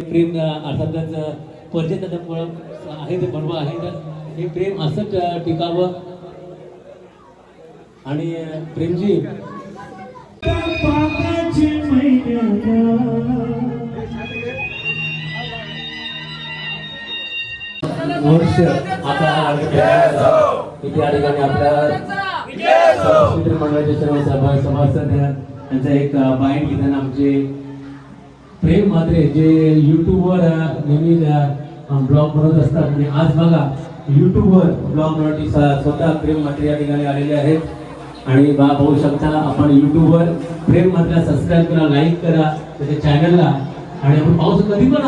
प्रेम अ, अर्थातच अ, पर्यटनामुळं आहे ते बरोबर आहे. तर हे प्रेम असंच टिकावं. आणि प्रेमजी. वर्ष आता इथे या ठिकाणी आपल्या मंडळाचे सर्व सभा सभासद यांचा एक बाईट घेताना आमचे प्रेम म्हात्रे जे युट्यूबवर नेहमी ब्लॉग बनवत असतात आणि आज बघा युट्यूबवर ब्लॉग बनवण्यासाठी स्वतः प्रेम म्हात्रे या ठिकाणी आलेले आहेत. आणि बा पाहू शकता आपण युट्यूबवर प्रेम म्हात्रेला सबस्क्राईब करा लाईक करा त्याच्या चॅनलला आणि आपण पाऊस कधी पण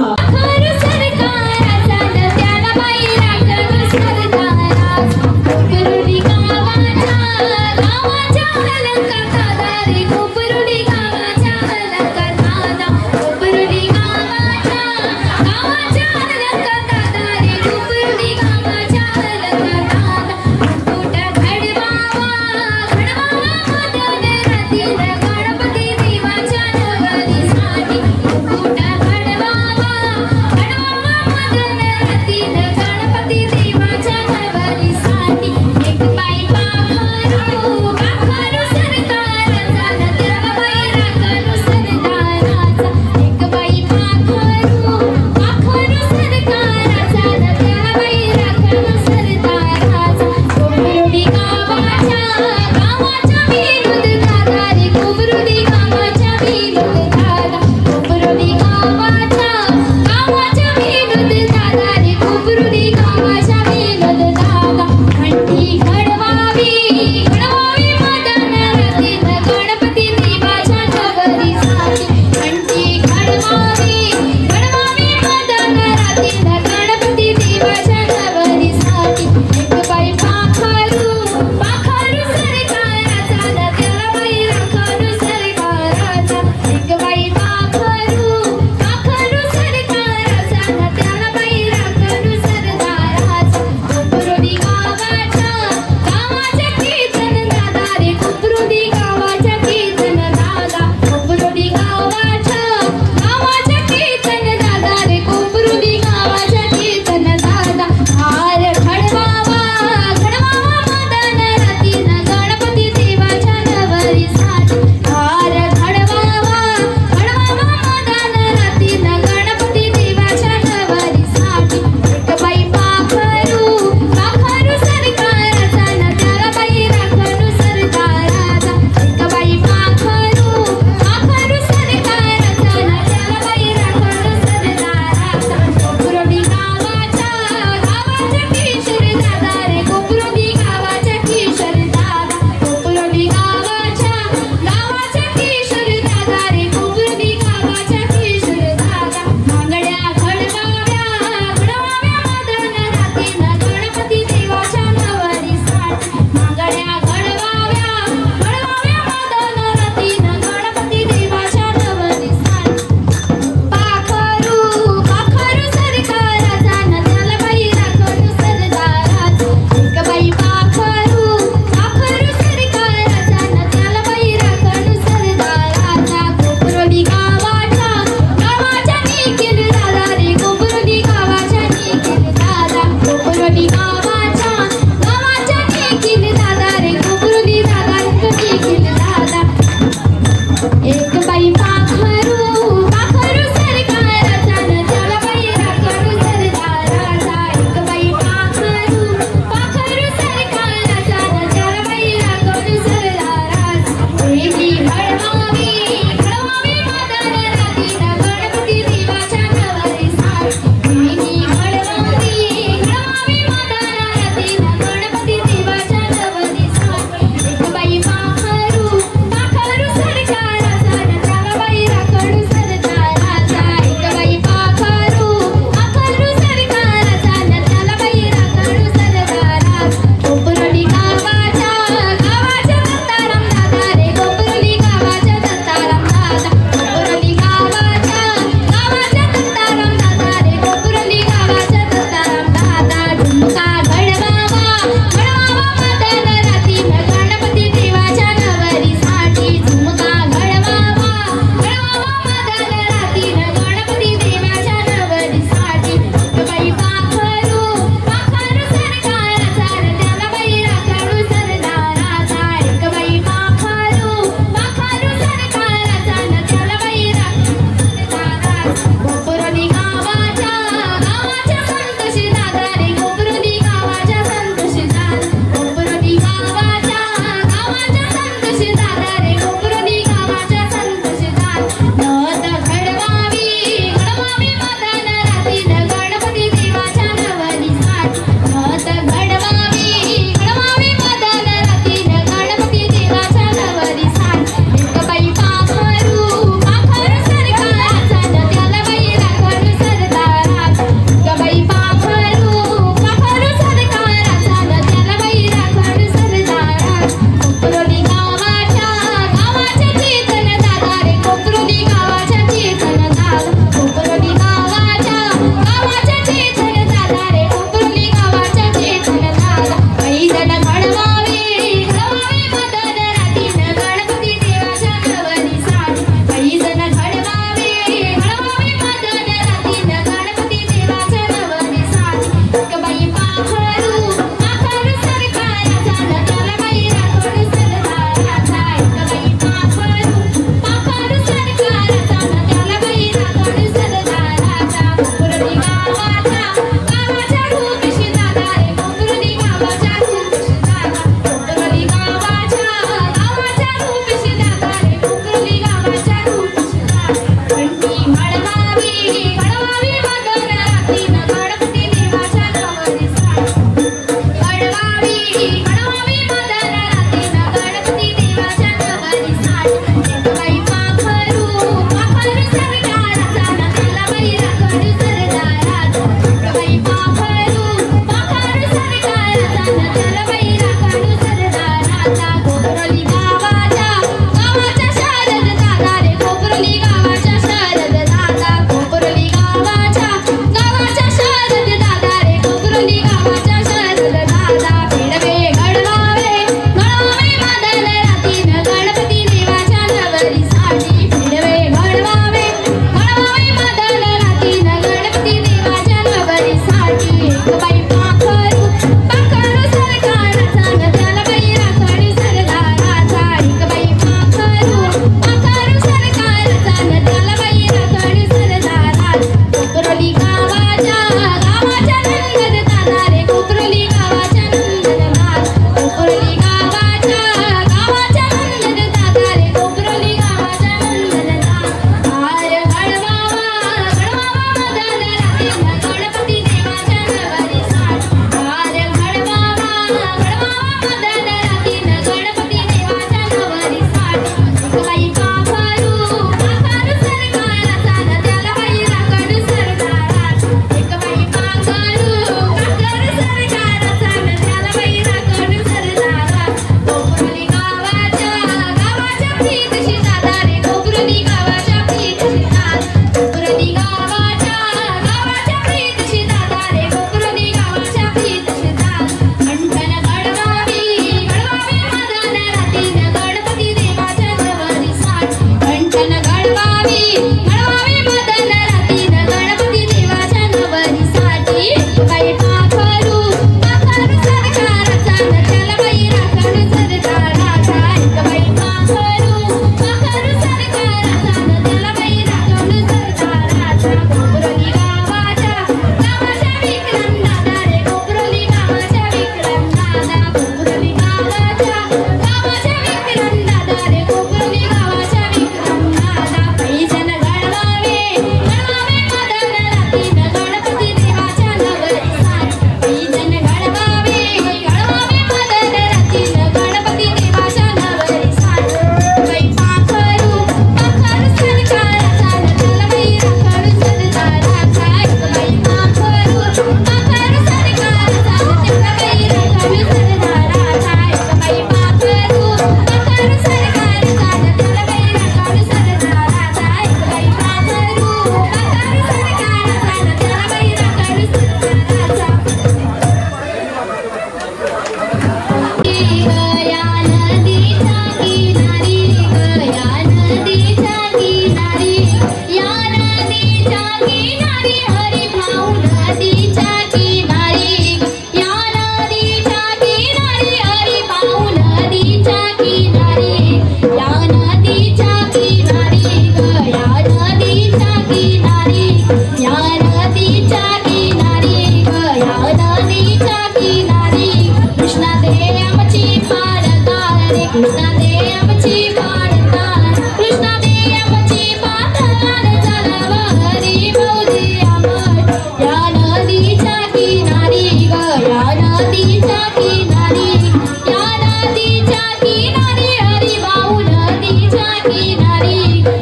你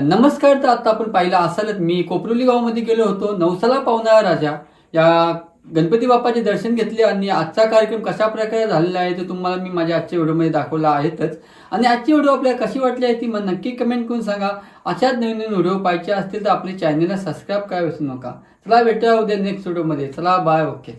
नमस्कार तर आता आपण पाहिलं असालच मी कोपरोली गावामध्ये गेलो होतो नवसाला पावणारा राजा. या गणपती बाप्पाचे दर्शन घेतले आणि आजचा कार्यक्रम कशा प्रकारे झालेला आहे ते तुम्हाला मी माझ्या आजच्या व्हिडिओमध्ये दाखवला आहेतच. आणि आजची व्हिडिओ आपल्याला कशी वाटली आहे ती मग नक्की कमेंट करून सांगा. अशाच नवीन नवीन व्हिडिओ पाहिजे असतील तर आपल्या चॅनलला सबस्क्राईब काय विसरू नका. चला भेटूया उद्या नेक्स्ट व्हिडिओमध्ये चला बाय ओके